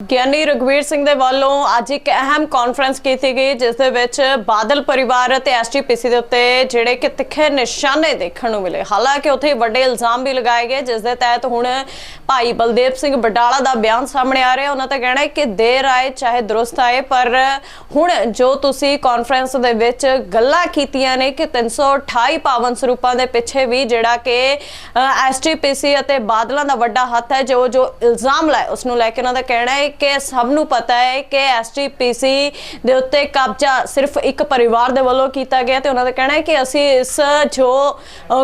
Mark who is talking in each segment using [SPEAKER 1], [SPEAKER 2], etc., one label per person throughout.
[SPEAKER 1] ਗਿਆਨੀ ਰਗਵੀਰ ਸਿੰਘ ਦੇ ਵੱਲੋਂ ਅੱਜ ਇੱਕ ਅਹਿਮ ਕਾਨਫਰੰਸ ਕੀਤੀ ਗਈ, ਜਿਸ ਦੇ ਵਿੱਚ ਬਾਦਲ ਪਰਿਵਾਰ ਅਤੇ ਐਸਟੀਪੀਸੀ ਦੇ ਉੱਤੇ ਜਿਹੜੇ ਕਿ ਤਿੱਖੇ ਨਿਸ਼ਾਨੇ ਦੇਖਣ ਨੂੰ ਮਿਲੇ। ਹਾਲਾਂਕਿ ਉੱਥੇ ਵੱਡੇ ਇਲਜ਼ਾਮ ਵੀ ਲਗਾਏ ਗਏ, ਜਿਸ ਦੇ ਤਹਿਤ ਹੁਣ ਭਾਈ ਬਲਦੇਵ ਸਿੰਘ ਬਡਾਲਾ ਦਾ ਬਿਆਨ ਸਾਹਮਣੇ ਆ ਰਿਹਾ। ਉਹਨਾਂ ਦਾ ਕਹਿਣਾ ਹੈ ਕਿ ਦੇਰ ਆਏ, ਚਾਹੇ ਦਰੁਸਤ ਆਏ, ਪਰ ਹੁਣ ਜੋ ਤੁਸੀਂ ਕਾਨਫਰੰਸ ਦੇ ਵਿੱਚ ਗੱਲਾਂ ਕੀਤੀਆਂ ਨੇ ਕਿ 328 ਪਾਵਨ ਸਰੂਪਾਂ ਦੇ ਪਿੱਛੇ ਵੀ ਜਿਹੜਾ ਕਿ ਐਸਟੀਪੀਸੀ ਅਤੇ ਬਾਦਲਾਂ ਦਾ ਵੱਡਾ ਹੱਥ ਹੈ, ਜੋ ਜੋ ਇਲਜ਼ਾਮ ਲਾਏ, ਉਸ ਨੂੰ ਲੈ ਕੇ ਉਹਨਾਂ ਦਾ ਕਹਿਣਾ ਹੈ ਕਿ ਸਭ ਨੂੰ ਪਤਾ ਹੈ ਕਿ ਐਸਟੀਪੀਸੀ ਦੇ ਉੱਤੇ ਕਬਜ਼ਾ ਸਿਰਫ ਇੱਕ ਪਰਿਵਾਰ ਦੇ ਵੱਲੋਂ ਕੀਤਾ ਗਿਆ ਤੇ ਉਹਨਾਂ ਦਾ ਕਹਿਣਾ ਹੈ ਕਿ ਅਸੀਂ ਇਸ, ਜੋ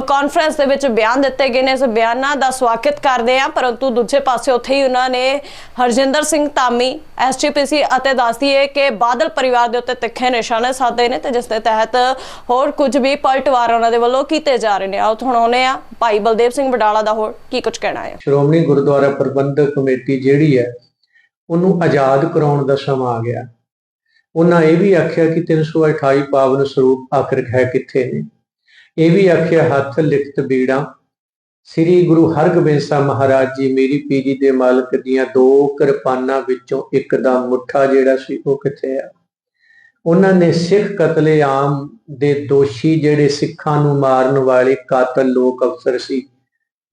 [SPEAKER 1] ਕਾਨਫਰੰਸ ਦੇ ਵਿੱਚ ਬਿਆਨ ਦਿੱਤੇ ਗਏ ਨੇ, ਇਸ ਬਿਆਨਾਂ ਦਾ ਸਵਾਗਤ ਕਰਦੇ ਹਾਂ। ਪਰੰਤੂ ਦੂਜੇ ਪਾਸੇ ਉੱਥੇ ਹੀ ਉਹਨਾਂ ਨੇ ਹਰਜਿੰਦਰ ਸਿੰਘ ਧਾਮੀ ਐਸਟੀਪੀਸੀ ਅਤੇ ਦੱਸਦੀ ਹੈ ਕਿ ਬਾਦਲ ਪਰਿਵਾਰ ਦੇ ਉੱਤੇ ਤਿੱਖੇ ਨਿਸ਼ਾਨੇ ਸਾਧੇ ਨੇ ਤੇ ਜਿਸ ਦੇ ਤਹਿਤ ਹੋਰ ਕੁਝ ਵੀ ਪਲਟਵਾਰ ਉਹਨਾਂ ਦੇ ਵੱਲੋਂ ਕੀਤੇ ਜਾ ਰਹੇ ਨੇ। ਆਓ ਹੁਣ ਆਉਨੇ ਆ ਭਾਈ ਬਲਦੇਵ ਸਿੰਘ ਬਡਾਲਾ ਦਾ ਹੋਰ ਕੀ ਕੁਝ ਕਹਿਣਾ ਹੈ?
[SPEAKER 2] ਸ਼੍ਰੋਮਣੀ ਗੁਰਦੁਆਰਾ ਪ੍ਰਬੰਧਕ ਕਮੇਟੀ ਜਿਹੜੀ ਹੈ ਉਹਨੂੰ ਆਜ਼ਾਦ ਕਰਾਉਣ ਦਾ ਸਮਾਂ ਆ ਗਿਆ। ਉਹਨਾਂ ਇਹ ਵੀ ਆਖਿਆ ਕਿ 328 ਪਾਵਨ ਸਰੂਪ ਆਖਰ ਹੈ ਕਿੱਥੇ ਨੇ? ਇਹ ਵੀ ਆਖਿਆ, ਹੱਥ ਲਿਖਤ ਬੀੜਾ, ਸ੍ਰੀ ਗੁਰੂ ਹਰਗੋਬਿੰਦ ਸਾਹਿਬ ਮਹਾਰਾਜ ਜੀ ਮੇਰੀ ਪੀਜੀ ਦੇ ਮਾਲਕ ਦੀਆਂ ਦੋ ਕਿਰਪਾਨਾਂ ਵਿੱਚੋਂ ਇੱਕ ਦਾ ਮੁੱਠਾ ਜਿਹੜਾ ਸੀ ਉਹ ਕਿੱਥੇ ਆ? ਉਹਨਾਂ ਨੇ ਸਿੱਖ ਕਤਲੇਆਮ ਦੇ ਦੋਸ਼ੀ ਜਿਹੜੇ ਸਿੱਖਾਂ ਨੂੰ ਮਾਰਨ ਵਾਲੇ ਕਾਤਲ ਲੋਕ ਅਫਸਰ ਸੀ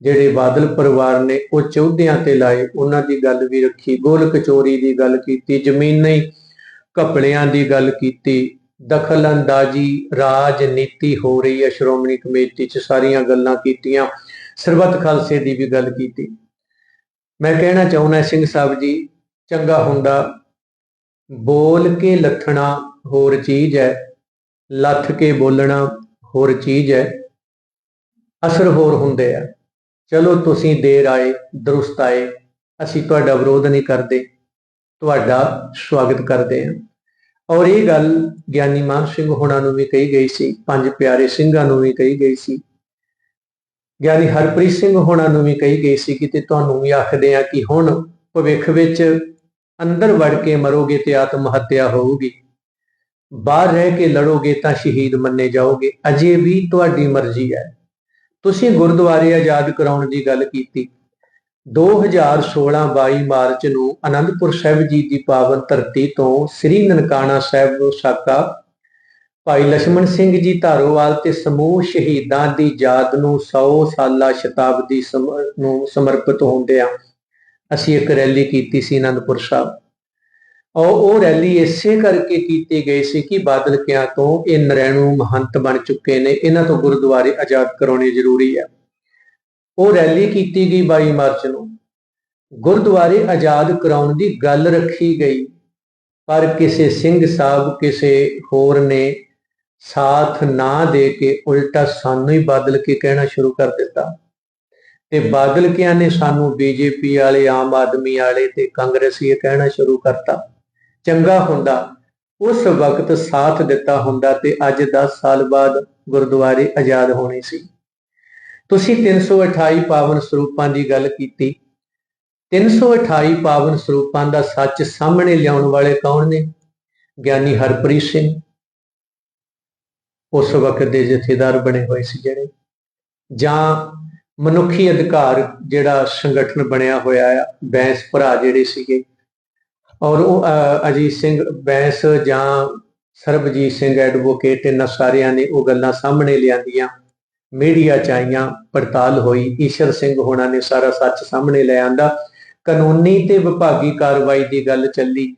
[SPEAKER 2] ਜਿਹੜੇ ਬਾਦਲ ਪਰਿਵਾਰ ਨੇ ਉਹ ਚੌਧਿਆਂ ਤੇ ਲਾਏ, ਉਹਨਾਂ ਦੀ ਗੱਲ ਵੀ ਰੱਖੀ ਗੋਲ ਕਚੋਰੀ ਦੀ ਗੱਲ ਕੀਤੀ, ਜ਼ਮੀਨੀ ਘਪਲਿਆਂ ਦੀ ਗੱਲ ਕੀਤੀ ਦਖਲ ਅੰਦਾਜ਼ੀ ਰਾਜਨੀਤੀ ਹੋ ਰਹੀ ਹੈ, ਸ਼੍ਰੋਮਣੀ ਕਮੇਟੀ 'ਚ ਸਾਰੀਆਂ ਗੱਲਾਂ ਕੀਤੀਆਂ, ਸਰਬੱਤ ਖਾਲਸੇ ਦੀ ਵੀ ਗੱਲ ਕੀਤੀ। ਮੈਂ ਕਹਿਣਾ ਚਾਹੁੰਦਾ ਸਿੰਘ ਸਾਹਿਬ ਜੀ, ਚੰਗਾ ਹੁੰਦਾ, ਬੋਲ ਕੇ ਲੱਥਣਾ ਹੋਰ ਚੀਜ਼ ਹੈ, ਲੱਥ ਕੇ ਬੋਲਣਾ ਹੋਰ ਚੀਜ਼ ਹੈ, ਅਸਰ ਹੋਰ ਹੁੰਦੇ ਆ। ਚਲੋ ਤੁਸੀਂ ਦੇਰ ਆਏ, ਦਰੁਸਤ ਆਏ, ਅਸੀਂ ਤੁਹਾਡਾ ਵਿਰੋਧ ਨਹੀਂ ਕਰਦੇ, ਤੁਹਾਡਾ ਸਵਾਗਤ ਕਰਦੇ ਹਾਂ। ਔਰ ਇਹ ਗੱਲ ਗਿਆਨੀ ਮਾਨ ਸਿੰਘ ਹੋਣਾ ਨੂੰ ਵੀ ਕਹੀ ਗਈ ਸੀ, ਪੰਜ ਪਿਆਰੇ ਸਿੰਘਾਂ ਨੂੰ ਵੀ ਕਹੀ ਗਈ ਸੀ। ਗਿਆਨੀ ਹਰਪ੍ਰੀਤ ਸਿੰਘ ਹੋਣਾ ਨੂੰ ਵੀ ਕਹੀ ਗਈ ਸੀ ਕਿ ਤੇ ਤੁਹਾਨੂੰ ਵੀ ਆਖਦੇ ਆ ਕਿ ਹੁਣ ਭਵਿੱਖ ਵਿੱਚ ਅੰਦਰ ਵੜ ਕੇ ਮਰੋਗੇ ਤੇ ਆਤਮ ਹੱਤਿਆ ਹੋਊਗੀ। ਬਾਹਰ ਰਹਿ ਕੇ ਲੜੋਗੇ ਤਾਂ ਸ਼ਹੀਦ ਮੰਨੇ ਜਾਓਗੇ, ਅਜੇ ਵੀ ਤੁਹਾਡੀ ਮਰਜ਼ੀ ਹੈ। ਤੁਸੀਂ ਗੁਰਦੁਆਰੇ ਆਜ਼ਾਦ ਕਰਾਉਣ ਦੀ ਗੱਲ ਕੀਤੀ। 2016-22 ਮਾਰਚ ਨੂੰ ਅਨੰਦਪੁਰ ਸਾਹਿਬ ਜੀ ਦੀ ਪਾਵਨ ਧਰਤੀ ਤੋਂ ਸ੍ਰੀ ਨਨਕਾਣਾ ਸਾਹਿਬ ਸਾਕਾ। ਭਾਈ ਲక్ష్మణ ਸਿੰਘ ਜੀ ਧਾਰੋਵਾਲ ਤੇ ਸਮੂਹ ਸ਼ਹੀਦਾਂ ਦੀ ਯਾਦ ਨੂੰ 100 ਸਾਲਾ ਸ਼ਤਾਬਦੀ ਨੂੰ ਸਮਰਪਿਤ ਹੁੰਦਿਆਂ ਅਸੀਂ ਇੱਕ ਰੈਲੀ ਕੀਤੀ ਸੀ ਅਨੰਦਪੁਰ ਸਾਹਿਬ। ਔਰ ਉਹ ਰੈਲੀ ਇਸੇ ਕਰਕੇ ਕੀਤੀ ਗਈ ਸੀ ਕਿ ਬਾਦਲ ਕਿਆਂ ਤੋਂ ਇਹ ਨਰੈਣੂ ਮਹੰਤ ਬਣ ਚੁੱਕੇ ਨੇ। ਇਹਨਾਂ ਤੋਂ ਗੁਰਦੁਆਰੇ ਆਜ਼ਾਦ ਕਰਾਉਣੇ ਜ਼ਰੂਰੀ ਹੈ। ਉਹ ਰੈਲੀ ਕੀਤੀ ਗਈ 22 ਮਾਰਚ ਨੂੰ। ਗੁਰਦੁਆਰੇ ਆਜ਼ਾਦ ਕਰਾਉਣ ਦੀ ਗੱਲ ਰੱਖੀ ਗਈ। ਪਰ ਕਿਸੇ ਸਿੰਘ ਸਾਹਿਬ, ਕਿਸੇ ਹੋਰ ਨੇ ਸਾਥ ਨਾ ਦੇ ਕੇ ਉਲਟਾ ਸਾਨੂੰ ਹੀ ਬਦਲ ਕੇ ਕਹਿਣਾ ਸ਼ੁਰੂ ਕਰ ਦਿੱਤਾ। ਤੇ ਬਾਦਲ ਕਿਆਂ ਨੇ ਸਾਨੂੰ ਬੀਜੇਪੀ ਵਾਲੇ, ਆਮ ਆਦਮੀ ਵਾਲੇ ਤੇ ਕਾਂਗਰਸੀ ਕਹਿਣਾ ਸ਼ੁਰੂ ਕਰਤਾ। ਚੰਗਾ ਹੁੰਦਾ, ਉਸ ਵਕਤ ਸਾਥ ਦਿੱਤਾ ਹੁੰਦਾ ਤੇ ਅੱਜ 10 ਸਾਲ ਬਾਅਦ ਗੁਰਦੁਆਰੇ ਆਜ਼ਾਦ ਹੋਣੇ ਸੀ। ਤੁਸੀਂ 328 ਪਾਵਨ ਸਰੂਪਾਂ ਦੀ ਗੱਲ ਕੀਤੀ। 328 ਪਾਵਨ ਸਰੂਪਾਂ ਦਾ ਸੱਚ ਸਾਹਮਣੇ ਲਿਆਉਣ ਵਾਲੇ ਕੌਣ ਨੇ? ਗਿਆਨੀ ਹਰਪ੍ਰੀਤ ਸਿੰਘ। ਉਸ ਵਕਤ ਦੇ ਜਥੇਦਾਰ ਬਣੇ ਹੋਏ ਸੀ ਜਿਹੜੇ। ਜਾਂ ਮਨੁੱਖੀ ਅਧਿਕਾਰ ਜਿਹੜਾ ਸੰਗਠਨ ਬਣਿਆ ਹੋਇਆ ਆ, ਬੈਂਸ ਭਰਾ ਜਿਹੜੇ ਸੀਗੇ। ਔਰ ਉਹ ਅਜੀਤ ਸਿੰਘ ਬੈਂਸ ਜਾਂ ਸਰਬਜੀਤ ਸਿੰਘ ਐਡਵੋਕੇਟ, ਇਹਨਾਂ ਸਾਰਿਆਂ ਨੇ ਉਹ ਗੱਲਾਂ ਸਾਹਮਣੇ ਲਿਆਂਦੀਆਂ, ਮੀਡੀਆ ਚ ਆਈਆਂ, ਪੜਤਾਲ ਹੋਈ, ਈਸ਼ਰ ਸਿੰਘ ਹੋਣਾ ਨੇ ਸਾਰਾ ਸੱਚ ਸਾਹਮਣੇ ਲੈ ਆਂਦਾ। ਕਾਨੂੰਨੀ ਤੇ ਵਿਭਾਗੀ ਕਾਰਵਾਈ ਦੀ ਗੱਲ ਚੱਲੀ।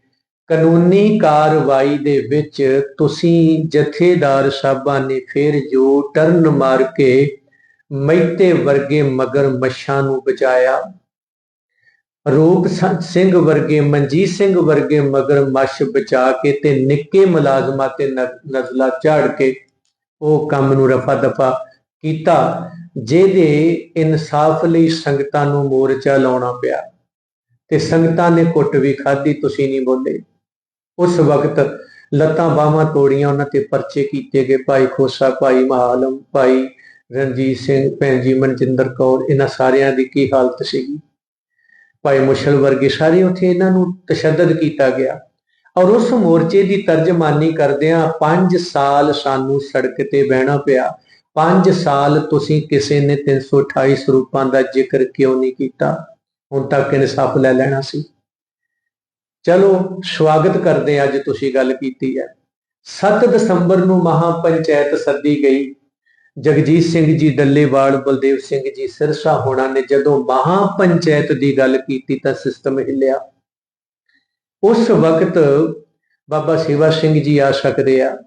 [SPEAKER 2] ਕਾਨੂੰਨੀ ਕਾਰਵਾਈ ਦੇ ਵਿੱਚ ਤੁਸੀਂ ਜਥੇਦਾਰ ਸਾਹਿਬਾਂ ਨੇ ਫਿਰ ਜੋ ਟਰਨ ਮਾਰ ਕੇ ਮੈਤੇ ਵਰਗੇ ਮਗਰ ਮੱਛਾਂ ਨੂੰ ਬਚਾਇਆ ਰੂਪ ਸਿੰਘ ਵਰਗੇ, ਮਨਜੀਤ ਸਿੰਘ ਵਰਗੇ ਮਗਰ ਮੱਛ ਬਚਾ ਕੇ ਤੇ ਨਿੱਕੇ ਮੁਲਾਜ਼ਮਾਂ ਤੇ ਨਜ਼ਲਾ ਝਾੜ ਕੇ ਉਹ ਕੰਮ ਨੂੰ ਰਫਾ ਦਫਾ ਕੀਤਾ, ਜਿਹਦੇ ਇਨਸਾਫ ਲਈ ਸੰਗਤਾਂ ਨੂੰ ਮੋਰਚਾ ਲਾਉਣਾ ਪਿਆ। ਤੇ ਸੰਗਤਾਂ ਨੇ ਕੁੱਟ ਵੀ ਖਾਧੀ, ਤੁਸੀਂ ਨਹੀਂ ਬੋਲੇ। ਉਸ ਵਕਤ ਲੱਤਾਂ ਬਾਹਾਂ ਤੋੜੀਆਂ, ਉਹਨਾਂ ਤੇ ਪਰਚੇ ਕੀਤੇ ਗਏ, ਭਾਈ ਖੋਸਾ, ਭਾਈ ਮਹਾਲਮ, ਭਾਈ ਰਣਜੀਤ ਸਿੰਘ, ਭੈਣ ਜੀ ਮਨਜਿੰਦਰ ਕੌਰ, ਇਹਨਾਂ ਸਾਰਿਆਂ ਦੀ ਕੀ ਹਾਲਤ ਸੀਗੀ? ਭਾਈ ਮੁਸ਼ਲ ਵਰਗੇ ਸਾਰੇ ਉੱਥੇ ਇਹਨਾਂ ਨੂੰ ਤਸ਼ੱਦਦ ਕੀਤਾ ਗਿਆ। ਔਰ ਉਸ ਮੋਰਚੇ ਦੀ ਤਰਜਮਾਨੀ ਕਰਦਿਆਂ 5 ਸਾਲ ਸਾਨੂੰ ਸੜਕ ਤੇ ਬਹਿਣਾ ਪਿਆ। 5 ਸਾਲ ਤੁਸੀਂ ਕਿਸੇ ਨੇ 328 ਸਰੂਪਾਂ ਦਾ ਜ਼ਿਕਰ ਕਿਉਂ ਨਹੀਂ ਕੀਤਾ? ਹੁਣ ਤੱਕ ਇਨਸਾਫ ਲੈ ਲੈਣਾ ਸੀ। ਚਲੋ, ਸਵਾਗਤ ਕਰਦੇ ਅੱਜ ਤੁਸੀਂ ਗੱਲ ਕੀਤੀ ਹੈ। 7 ਦਸੰਬਰ ਨੂੰ ਮਹਾ ਪੰਚਾਇਤ ਸੱਦੀ ਗਈ। ਜਗਜੀਤ ਸਿੰਘ ਜੀ, ਡੱਲੇਵਾਲ, ਬਲਦੇਵ ਸਿੰਘ ਜੀ, ਸਿਰਸਾ ਹੋਣਾ ਨੇ ਜਦੋਂ ਮਹਾ ਪੰਚਾਇਤ ਦੀ ਗੱਲ ਕੀਤੀ ਤਾਂ ਸਿਸਟਮ ਹਿੱਲਿਆ। ਉਸ ਵਕਤ ਬਾਬਾ ਸੇਵਾ ਸਿੰਘ ਜੀ ਆ ਸਕਦੇ ਆ।